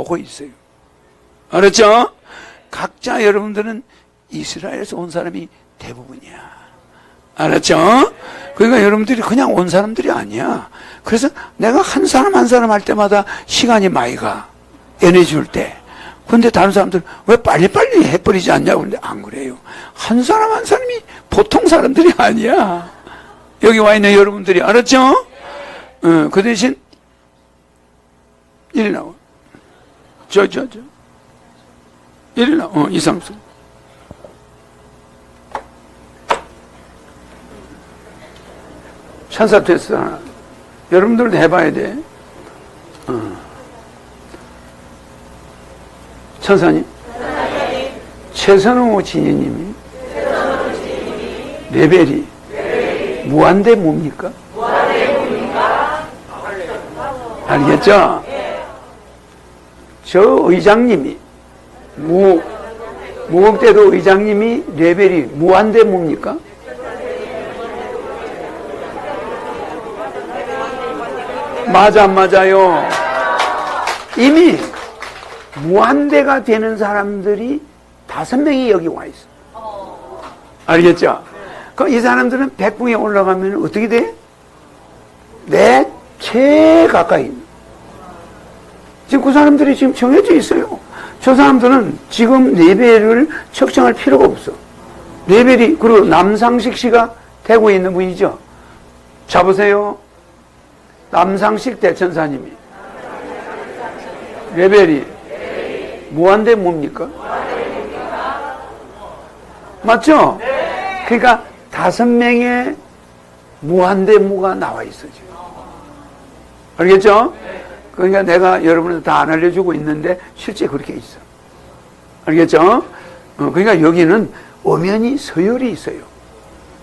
보고 있어요. 알았죠? 각자 여러분들은 이스라엘에서 온 사람이 대부분이야. 알았죠? 그러니까 여러분들이 그냥 온 사람들이 아니야. 그래서 내가 한 사람 한 사람 할 때마다 시간이 많이 가. 에너지 줄 때. 근데 다른 사람들 왜 빨리빨리 해버리지 않냐고 그러는데 안 그래요. 한 사람 한 사람이 보통 사람들이 아니야. 여기 와 있는 여러분들이 알았죠? 어, 그 대신 이리 나와. 저, 저, 저. 나와. 어, 이상수. 천사 테스트. 여러분들도 해봐야 돼. 어. 천사님. 최선우 지혜님이 레벨이 무한대 뭡니까? 알겠죠? 저 의장님이 무 무국대도 의장님이 레벨이 무한대 뭡니까? 맞아 안 맞아요? 이미 무한대가 되는 사람들이 다섯 명이 여기 와 있어. 알겠죠? 그럼 이 사람들은 백궁에 올라가면 어떻게 돼? 내 최 가까이. 지금 그 사람들이 지금 정해져 있어요. 저 사람들은 지금 레벨을 측정할 필요가 없어. 레벨이, 그리고 남상식 씨가 되고 있는 분이죠. 잡으세요. 남상식 대천사님이. 레벨이 무한대 뭡니까? 맞죠? 그러니까 다섯 명의 무한대무가 나와 있어 지금. 알겠죠? 그러니까 내가 여러분한테 다 안 알려주고 있는데 실제 그렇게 있어. 알겠죠? 어, 그러니까 여기는 엄연히 서열이 있어요.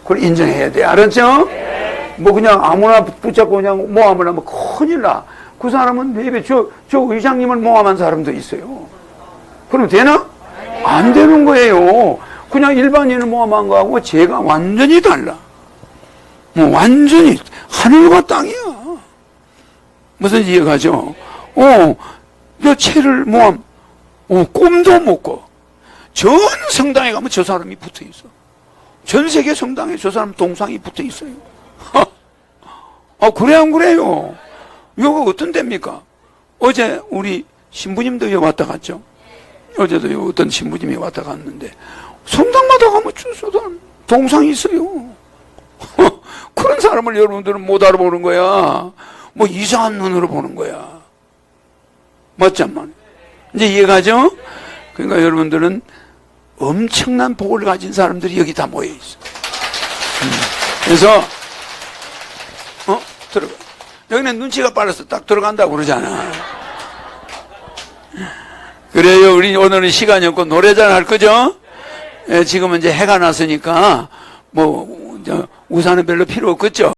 그걸 인정해야 돼. 알았죠? 뭐 그냥 아무나 붙잡고 그냥 모함을 하면 큰일 나. 그 사람은 내배 저, 저 의장님을 모함한 사람도 있어요. 그럼 되나? 안 되는 거예요. 그냥 일반인을 모함한 거하고 제가 완전히 달라. 뭐 완전히 하늘과 땅이야. 무슨 이해가죠? 어, 너 채를 모함, 어, 못 꿔. 전 성당에 가면 저 사람이 붙어 있어. 전 세계 성당에 저 사람 동상이 붙어 있어요. 아, 그래, 안 그래요? 이거 어떤 데입니까? 어제 우리 신부님도 여기 왔다 갔죠? 어제도 어떤 신부님이 왔다 갔는데, 성당마다 가면 저 사람 동상이 있어요. 그런 사람을 여러분들은 못 알아보는 거야. 뭐 이상한 눈으로 보는 거야. 맞지 않만? 이제 이해가죠? 그러니까 여러분들은 엄청난 복을 가진 사람들이 여기 다 모여 있어. 음. 그래서 어 들어가. 여기는 눈치가 빨라서 딱 들어간다고 그러잖아. 그래요. 우리 오늘은 시간이 없고 노래잘 할 거죠? 예, 지금은 이제 해가 났으니까 뭐 저, 우산은 별로 필요 없겠죠?